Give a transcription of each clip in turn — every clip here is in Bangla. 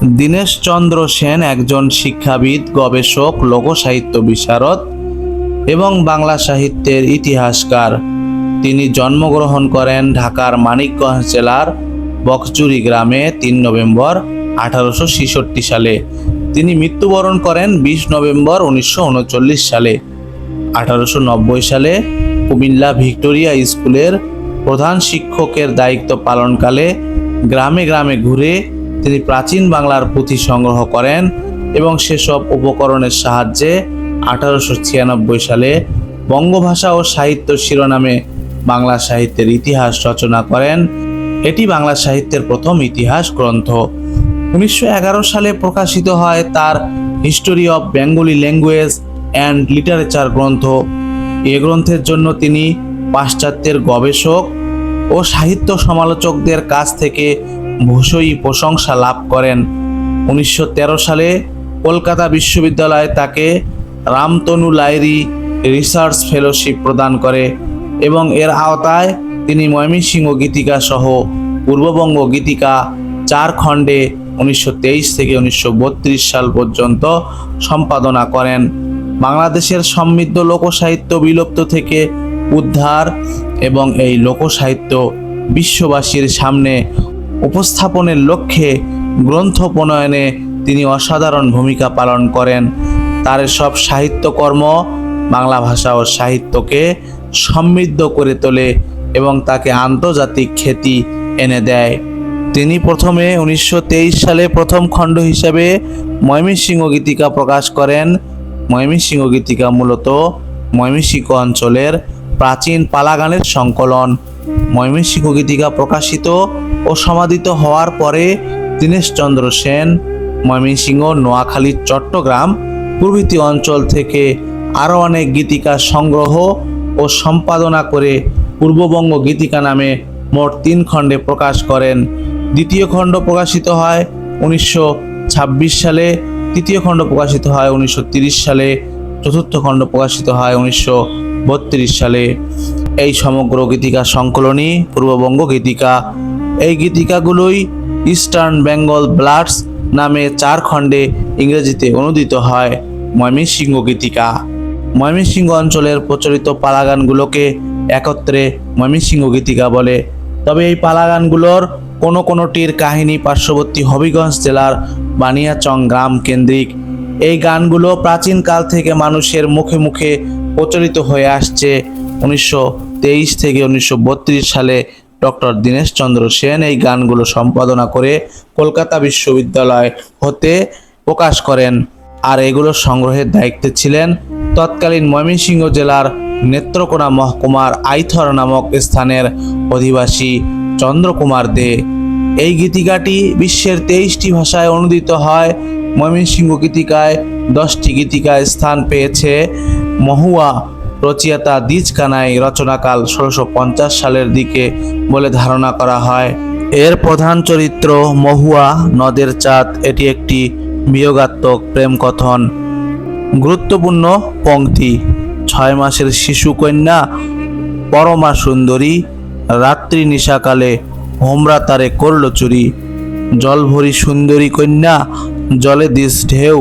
দীনেশচন্দ্র সেন একজন শিক্ষাবিদ, গবেষক, লোকসাহিত্য বিশারদ এবং বাংলা সাহিত্যের ইতিহাসকার। তিনি জন্মগ্রহণ করেন ঢাকার মানিকগঞ্জ জেলার বকচুরি গ্রামে তিন নভেম্বর আঠারোশো ছেষট্টি সালে। তিনি মৃত্যুবরণ করেন বিশ নভেম্বর উনিশশো উনচল্লিশ সালে। আঠারোশো নব্বই সালে কুমিল্লা ভিক্টোরিয়া স্কুলের প্রধান শিক্ষকের দায়িত্ব পালনকালে গ্রামে গ্রামে ঘুরে তিনি প্রাচীন বাংলার পুঁথি সংগ্রহ করেন এবং সেসব উপকরণের সাহায্যে আঠারোশো ছিয়ানব্বই সালে বঙ্গভাষা ও সাহিত্য শিরোনামে বাংলা সাহিত্যের ইতিহাস রচনা করেন। এটি বাংলা সাহিত্যের প্রথম ইতিহাস গ্রন্থ। উনিশশো এগারো সালে প্রকাশিত হয় তার history of Bengali language and literature গ্রন্থ। এ গ্রন্থের জন্য তিনি পাশ্চাত্যের গবেষক ও সাহিত্য সমালোচকদের কাছ থেকে ভূষয়ী প্রশংসা লাভ করেন। উনিশশো তেরো সালে কলকাতা বিশ্ববিদ্যালয় তাকে রামতনু লাইরি রিসার্চ ফেলোশিপ প্রদান করে এবং এর আওতায় তিনি ময়মনসিংহ গীতিকা সহ পূর্ববঙ্গ গীতিকা চার খণ্ডে উনিশশো তেইশ থেকে উনিশশো বত্রিশ সাল পর্যন্ত সম্পাদনা করেন। বাংলাদেশের সমৃদ্ধ লোকসাহিত্য বিলুপ্ত থেকে উদ্ধার এবং এই লোকসাহিত্য বিশ্ববাসীর সামনে উপস্থাপনের লক্ষ্যে গ্রন্থ প্রণয়নে তিনি অসাধারণ ভূমিকা পালন করেন। তার সব সাহিত্যকর্ম বাংলা ভাষা ও সাহিত্যকে সমৃদ্ধ করে তোলে এবং তাকে আন্তর্জাতিক খ্যাতি এনে দেয়। তিনি প্রথমে উনিশশো তেইশ সালে প্রথম খণ্ড হিসাবে ময়মনসিংহ গীতিকা প্রকাশ করেন। ময়মনসিংহ গীতিকা মূলত ময়মনসিংহ অঞ্চলের প্রাচীন পালাগানের সংকলন। ময়মনসিংহ গীতিকা প্রকাশিত ও সমাদিত হওয়ার পরে দীনেশচন্দ্র সেন, ময়মনসিংহ, নোয়াখালী, চট্টগ্রাম প্রভৃতি অঞ্চল থেকে আরও অনেক গীতিকা সংগ্রহ ও সম্পাদনা করে পূর্ববঙ্গ গীতিকা নামে মোট তিন খণ্ডে প্রকাশ করেন। দ্বিতীয় খণ্ড প্রকাশিত হয় উনিশশো ছাব্বিশ সালে, তৃতীয় খণ্ড প্রকাশিত হয় উনিশশো সালে, চতুর্থ খণ্ড প্রকাশিত হয় উনিশশো বত্রিশ সালে। সমগ্র গীতিকা সংকলনই পূর্ববঙ্গ গীতিকা। এই গীতিকাগুলোই ইস্টার্ন বেঙ্গল ব্লাডস নামে চার খণ্ডে ইংরেজিতে অনুদিত হয়। ময়মনসিংহ গীতিকা। ময়মনসিংহ অঞ্চলের প্রচলিত পালাগানগুলোকে একত্রে ময়মনসিংহ গীতিকা বলে। তবে এই পালাগানগুলোর কোনো কোনোটির কাহিনী পার্শ্ববর্তী হবিগঞ্জ জেলার বানিয়াচং গ্রাম কেন্দ্রিক। এই গানগুলো প্রাচীনকাল থেকে মানুষের মুখে মুখে প্রচলিত হয়ে আসছে। উনিশশো তেইশ থেকে উনিশশো বত্রিশ সালে ডক্টর দীনেশচন্দ্র সেন এই গানগুলো সম্পাদনা করে কলকাতা বিশ্ববিদ্যালয় হতে প্রকাশ করেন। আর এগুলো সংগ্রহের দায়িত্বে ছিলেন তৎকালীন ময়মনসিংহ জেলার নেত্রকোনা মহকুমার আইথর নামক স্থানের অধিবাসী চন্দ্রকুমার দে। এই গীতিকাটি বিশ্বের তেইশটি ভাষায় অনুদিত হয়। ময়মনসিংহ গীতিকায় দশটি গীতিকায় স্থান পেয়েছে মহুয়া রচিয়াতা দ্বিজ কানাই রচনাকাল ষোলোশো সালের দিকে বলে ধারণা করা হয়। এর প্রধান চরিত্র মহুয়া নদের চাঁদ, এটি একটি বিয়োগাত্মক প্রেম কথন। গুরুত্বপূর্ণ পংক্তি ছয় মাসের শিশু কন্যা, পরমা সুন্দরী, রাত্রি নিশাকালে হোমরা তারে করল চুরি। জল ভরি সুন্দরী কন্যা, জলে দিস ঢেউ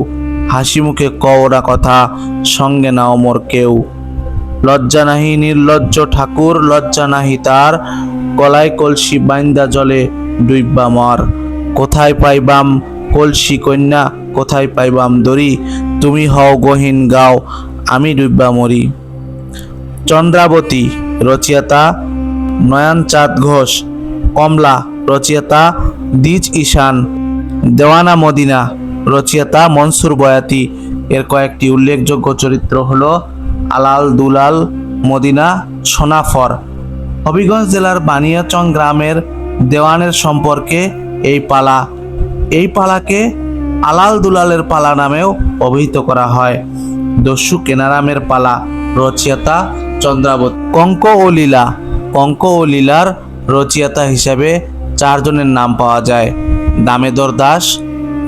হাসি মুখে কওরা কথা, সঙ্গে নাও মোর কেউ। লজ্জা নাহি নির্লজ্জ ঠাকুর, লজ্জা নাহি তার। গলায় কলসি বাইন্দা জলে ডুইব্বা মর। কোথায় পাইবাম কলসি কন্যা, কোথায় পাইবাম দড়ি? তুমি হও গহীন গাও, আমি ডুইব্বা মরি। চন্দ্রাবতী, রচিয়াতা নয়ন চাঁদ ঘোষ। কমলা, রচিয়াতা, দ্বিজ ঈশান। দেওয়ানা মদিনা, রচিয়াতা, মনসুর বয়াতি। এর কয়েকটি উল্লেখযোগ্য চরিত্র হলো আলাল দুলাল, মদিনা, সোনাফর। হবিগঞ্জ জেলার বানিয়াচং গ্রামের দেওয়ানের সম্পর্কে এই পালা। এই পালাকে আলাল দুলালের পালা নামেও অভিহিত করা হয়। দস্যু কেনারামের পালা, রচিয়াতা চন্দ্রাবতী। কঙ্ক ও লীলা। কঙ্ক ও লীলার রচিয়াতা হিসাবে চারজনের নাম পাওয়া যায়। দামেদর দাস,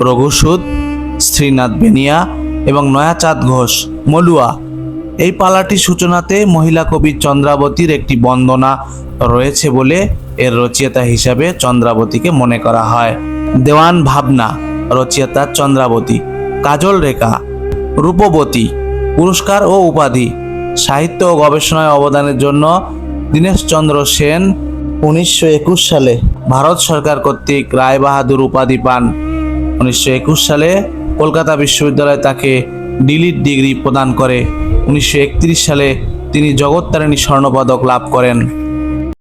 রঘুসুদ, শ্রীনাথ বেনিয়া এবং নয়াচাঁদ ঘোষ। মলুয়া। এই পালাটি সূচনাতে মহিলা কবি চন্দ্রাবতীর একটি বন্দনা রয়েছে বলে এর রচয়িতা হিসাবে চন্দ্রাবতীকে মনে করা হয়। দেওয়ান ভাবনা রচয়িতা চন্দ্রাবতী, কাজল রেখা, রূপবতী, পুরস্কার ও উপাধি, সাহিত্য ও গবেষণায় অবদানের জন্য দীনেশচন্দ্র সেন উনিশশো একুশ সালে ভারত সরকার কর্তৃক রায় বাহাদুর উপাধি পান। উনিশশো একুশ সালে কলকাতা বিশ্ববিদ্যালয় তাকে ডিলিট ডিগ্রি প্রদান করে। উনিশশো একত্রিশ সালে তিনি জগত্তারিণী স্বর্ণপদক লাভ করেন।